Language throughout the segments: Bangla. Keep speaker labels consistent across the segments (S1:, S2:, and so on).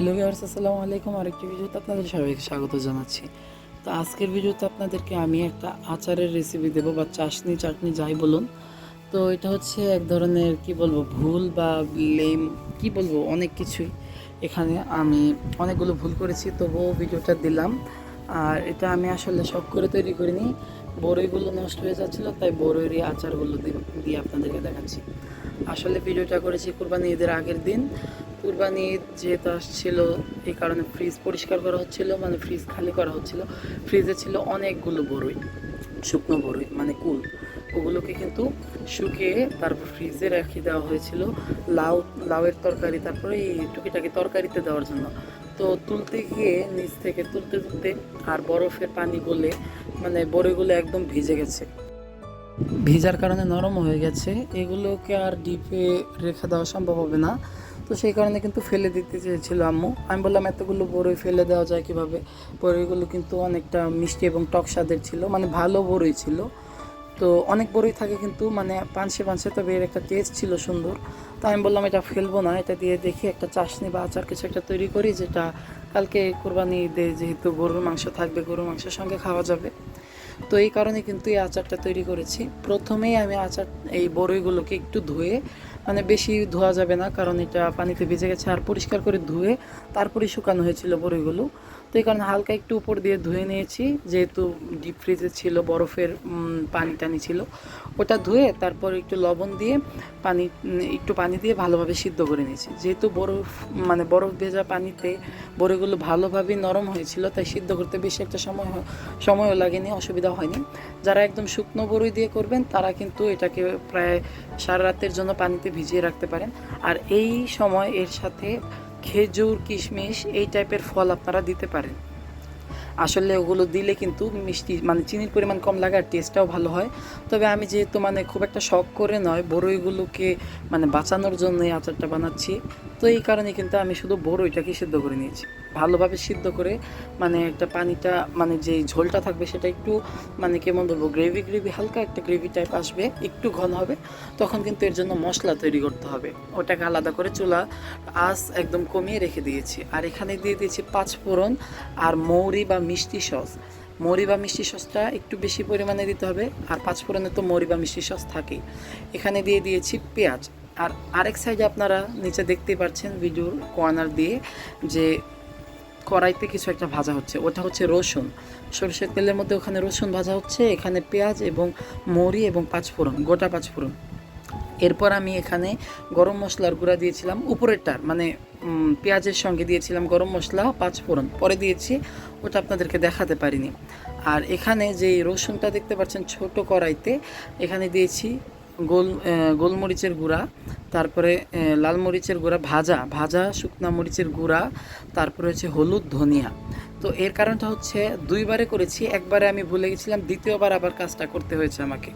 S1: হ্যালো ভিউয়ার্স, আসসালামু আলাইকুম। আরেকটি ভিডিওতে আপনাদের সবাইকে স্বাগত জানাচ্ছি। তো আজকের ভিডিওতে আপনাদেরকে আমি একটা আচারের রেসিপি দেবো বা চাশনি, চাটনি যাই বলুন। তো এটা হচ্ছে এক ধরনের, কি বলব, ভুল বা লেম কি বলব, অনেক কিছুই এখানে আমি অনেকগুলো ভুল করেছি, তবুও ভিডিওটা দিলাম। আর এটা আমি আসলে শখ করে তৈরি করিনি। বড়ইগুলো নষ্ট হয়ে যাচ্ছিল, তাই বড়ইয়েরই আচারগুলো দিয়ে আপনাদেরকে দেখাচ্ছি। আসলে ভিডিওটা করেছি কুরবানি ঈদের আগের দিন। কুরবানি যেহেতু আসছিল, এই কারণে ফ্রিজ পরিষ্কার করা হচ্ছিল মানে ফ্রিজ খালি করা হচ্ছিল। ফ্রিজে ছিল অনেকগুলো বড়ই শুকনো বড়ই মানে কুল। ওগুলোকে কিন্তু শুকিয়ে তারপর ফ্রিজে রেখে দেওয়া হয়েছিল। লাউ, লাউয়ের তরকারি, তারপরে এই টুকিটাকি তরকারিতে দেওয়ার জন্য। তো তুলতে গিয়ে নিচ থেকে, তুলতে তুলতে আর বরফের পানি গলে মানে বড়িগুলো একদম ভিজে গেছে। ভিজার কারণে নরম হয়ে গেছে। এগুলোকে আর ডিপে রেখে দেওয়া সম্ভব হবে না। তো সেই কারণে কিন্তু ফেলে দিতে চেয়েছিল আম্মু। আমি বললাম, এতগুলো বড়ই ফেলে দেওয়া যায় কীভাবে? বড়ইগুলো কিন্তু অনেকটা মিষ্টি এবং টক স্বাদের ছিল মানে ভালো বড়ই ছিল। তো অনেক বড়ই থাকে কিন্তু মানে পানসে পানসে, তবে এর একটা টেস্ট ছিল সুন্দর। তো আমি বললাম, এটা ফেলব না, এটা দিয়ে দেখি, একটা চাশনি বা আচার কিছু একটা তৈরি করি, যেটা কালকে কোরবানি ঈদে যেহেতু গরুর মাংস থাকবে, গরুর মাংসের সঙ্গে খাওয়া যাবে। তো এই কারণে কিন্তু এই আচারটা তৈরি করেছি। প্রথমেই আমি আচার, এই বড়ইগুলোকে একটু ধুয়ে মানে বেশি ধোয়া যাবে না, কারণ এটা পানিতে ভিজে গেছে আর পরিষ্কার করে ধুয়ে তারপরে শুকানো হয়েছিল বড়ইগুলো তো এই কারণে হালকা একটু উপর দিয়ে ধুয়ে নিয়েছি, যেহেতু ডিপ ফ্রিজে ছিল, বরফের পানি টানি ছিল। ওটা ধুয়ে তারপর একটু লবণ দিয়ে পানি একটু পানি দিয়ে ভালোভাবে সিদ্ধ করে নিয়েছি। যেহেতু বরফ মানে বরফ ভেজা পানিতে বড়িগুলো ভালোভাবে নরম হয়েছিল, তাই সিদ্ধ করতে বেশি একটা সময় সময়ও লাগেনি, অসুবিধা হয়নি। যারা একদম শুকনো বড়ই দিয়ে করবেন, তারা কিন্তু এটাকে প্রায় সারা রাতের জন্য পানিতে ভিজিয়ে রাখতে পারেন। আর এই সময় এর সাথে খেজুর, কিশমিশ এই টাইপের ফল আপনারা দিতে পারেন। আসলে ওগুলো দিলে কিন্তু মিষ্টি মানে চিনির পরিমাণ কম লাগে আর টেস্টটাও ভালো হয়। তবে আমি যেহেতু মানে খুব একটা শখ করে নয়, বড়ইগুলোকে মানে বাঁচানোর জন্য এই আচারটা বানাচ্ছি। তো এই কারণে কিন্তু আমি শুধু বড়ইটাকে সিদ্ধ করে নিয়েছি। ভালোভাবে সিদ্ধ করে মানে একটা পানিটা মানে যে ঝোলটা থাকবে সেটা একটু মানে কেমন বলব গ্রেভি গ্রেভি হালকা একটা গ্রেভি টাইপ আসবে, একটু ঘন হবে, তখন কিন্তু এর জন্য মশলা তৈরি করতে হবে। ওটাকে আলাদা করে চুলা, আঁচ একদম কমিয়ে রেখে দিয়েছি। আর এখানে দিয়ে দিয়েছি পাঁচ ফোড়ন আর মৌরি বা মিষ্টি সস। মৌরি বা মিষ্টি সসটা একটু বেশি পরিমাণে দিতে হবে, আর পাঁচ ফোড়নে তো মৌরি বা মিষ্টি সস থাকেই। এখানে দিয়ে দিয়েছি পেঁয়াজ। আর আরেক সাইডে আপনারা নিচে দেখতেই পাচ্ছেন ভিডিওর কর্নার দিয়ে যে কড়াইতে কিছু একটা ভাজা হচ্ছে। ওটা হচ্ছে রসুন। সরষের তেলের মধ্যে ওখানে রসুন ভাজা হচ্ছে, এখানে পেঁয়াজ এবং মরি এবং পাঁচফোড়ন গোটা পাঁচফোড়ন এরপর আমি এখানে গরম মশলার গুঁড়া দিয়েছিলাম। উপরেরটার মানে পেঁয়াজের সঙ্গে দিয়েছিলাম গরম মশলা, পাঁচ ফোড়ন। পরে দিয়েছি, ওটা আপনাদেরকে দেখাতে পারিনি। আর এখানে যে রসুনটা দেখতে পাচ্ছেন ছোট কড়াইতে, এখানে দিয়েছি গোল গোলমরিচের গুঁড়া, তারপরে লাল মরিচের গুঁড়া ভাজা ভাজা শুকনা মরিচের গুঁড়া, তারপরে হচ্ছে হলুদ ধনিয়া। তো এর কারণটা হচ্ছে দুইবারে করেছি, একবারে আমি ভুলে গেছিলাম, দ্বিতীয়বার আবার কাজটা করতে হয়েছে আমাকে।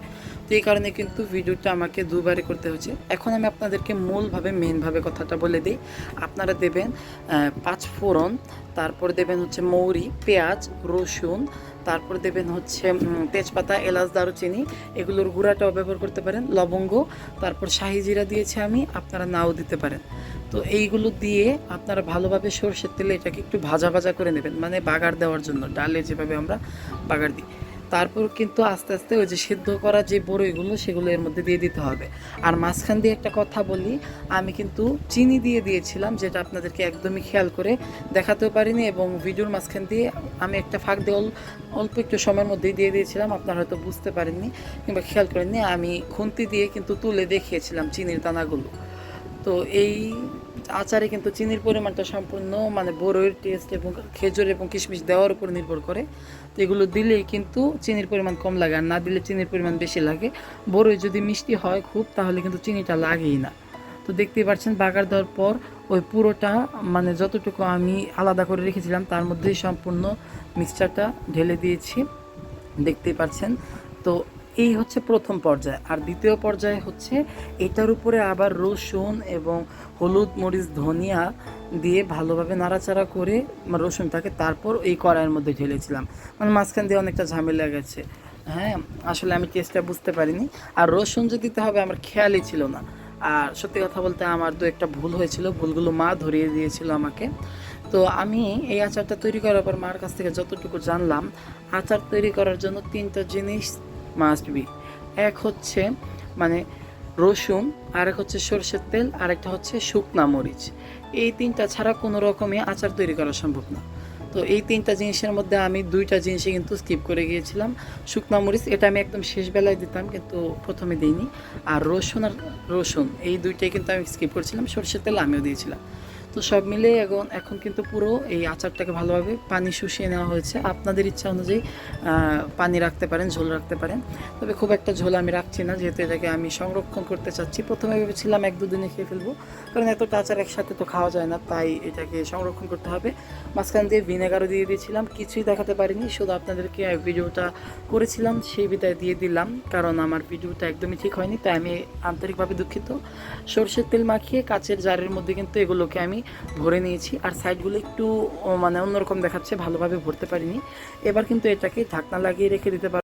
S1: তো এই কারণে কিন্তু ভিডিওটা আমাকে দুবারে করতে হয়েছে। এখন আমি আপনাদেরকে মূলভাবে মেনভাবে কথাটা বলে দিই। আপনারা দেবেন পাঁচ ফোড়ন, তারপর দেবেন হচ্ছে মৌরি, পেঁয়াজ, রসুন, তারপর দেবেন হচ্ছে তেজপাতা, এলাচ, দারুচিনি, এগুলোর গুঁড়াটাও ব্যবহার করতে পারেন, লবঙ্গ, তারপর শাহি জিরা দিয়েছি আমি, আপনারা নাও দিতে পারেন। তো এইগুলো দিয়ে আপনারা ভালোভাবে সরষের তেলে এটাকে একটু ভাজা ভাজা করে নেবেন। মানে বাগার দেওয়ার জন্য, ডালে যেভাবে আমরা বাগার দিই। তারপর কিন্তু আস্তে আস্তে ওই যে সিদ্ধ করা যে বড়ইগুলো, সেগুলো এর মধ্যে দিয়ে দিতে হবে। আর মাঝখান দিয়ে একটা কথা বলি, আমি কিন্তু চিনি দিয়ে দিয়েছিলাম, যেটা আপনাদেরকে একদমই খেয়াল করে দেখাতেও পারিনি এবং ভিডিওর মাঝখান দিয়ে আমি একটা ফাঁক দিয়ে অল- অল্প একটু সময়ের মধ্যেই দিয়ে দিয়েছিলাম, আপনারা হয়তো বুঝতে পারেননি কিংবা খেয়াল করেননি। আমি খুন্তি দিয়ে কিন্তু তুলে দেখিয়েছিলাম চিনির দানাগুলো। তো এই আচারে কিন্তু চিনির পরিমাণটা সম্পূর্ণ মানে বড়ইয়ের টেস্ট এবং খেজুর এবং কিশমিশ দেওয়ার উপর নির্ভর করে। তো এগুলো দিলেই কিন্তু চিনির পরিমাণ কম লাগে, আর না দিলে চিনির পরিমাণ বেশি লাগে। বড়ই যদি মিষ্টি হয় খুব, তাহলে কিন্তু চিনিটা লাগেই না। তো দেখতেই পাচ্ছেন, বাগার দেওয়ার পর ওই পুরোটা মানে যতটুকু আমি আলাদা করে রেখেছিলাম, তার মধ্যেই সম্পূর্ণ মিক্সচারটা ঢেলে দিয়েছি। দেখতেই পাচ্ছেন, তো এই হচ্ছে প্রথম পর্যায়। আর দ্বিতীয় পর্যায়ে হচ্ছে এটার উপরে আবার রসুন এবং হলুদ, মরিচ, ধনিয়া দিয়ে ভালোভাবে নাড়াচাড়া করে রসুনটাকে তারপর এই কড়াইয়ের মধ্যে ঢেলেছিলাম। মানে মাঝখান দিয়ে অনেকটা ঝামেলা গেছে। হ্যাঁ আসলে আমি টেস্টটা বুঝতে পারিনি। আর রসুন যে দিতে হবে আমার খেয়ালই ছিল না। আর সত্যি কথা বলতে আমার দু একটা ভুল হয়েছিল, ভুলগুলো মা ধরিয়ে দিয়েছিল আমাকে। তো আমি এই আচারটা তৈরি করার পর মার কাছ থেকে যতটুকু জানলাম, আচার তৈরি করার জন্য তিনটা জিনিস মাস্ট বি এক হচ্ছে মানে রসুন আর এক হচ্ছে সরষের তেল আর একটা হচ্ছে শুকনা মরিচ। এই তিনটা ছাড়া কোনো রকমই আচার তৈরি করা সম্ভব না। তো এই তিনটা জিনিসের মধ্যে আমি দুইটা জিনিসই কিন্তু স্কিপ করে গিয়েছিলাম। শুকনা মরিচ, এটা আমি একদম শেষ বেলায় দিতাম, কিন্তু প্রথমে দিইনি। আর রসুন আর রসুন, এই দুইটাই কিন্তু আমি স্কিপ করেছিলাম। সরষের তেল আমিও দিয়েছিলাম। তো সব মিলে এখন এখন কিন্তু পুরো এই আচারটাকে ভালোভাবে পানি শুষিয়ে নেওয়া হয়েছে। আপনাদের ইচ্ছা অনুযায়ী পানি রাখতে পারেন, ঝোল রাখতে পারেন। তবে খুব একটা ঝোল আমি রাখছি না, যেহেতু এটাকে আমি সংরক্ষণ করতে চাচ্ছি। প্রথমে ভেবেছিলাম এক দুদিনে খেয়ে ফেলব, কারণ এতটা আচার একসাথে তো খাওয়া যায় না, তাই এটাকে সংরক্ষণ করতে হবে। মাঝখান দিয়ে ভিনেগারও দিয়ে দিয়েছিলাম, কিছুই দেখাতে পারিনি, শুধু আপনাদেরকে ভিডিওটা করেছিলাম, সেই বিদায় দিয়ে দিলাম, কারণ আমার ভিডিওটা একদমই ঠিক হয়নি, তাই আমি আন্তরিকভাবে দুঃখিত। সর্ষের তেল মাখিয়ে কাচের জারের মধ্যে কিন্তু এগুলোকে আমি ভরে নিয়েছি আর সাইডগুলো একটু মানে অন্যরকম দেখাচ্ছে, ভালোভাবে ভরতে পারিনি। এবার কিন্তু এটাকে ঢাকনা লাগিয়ে রেখে দিতে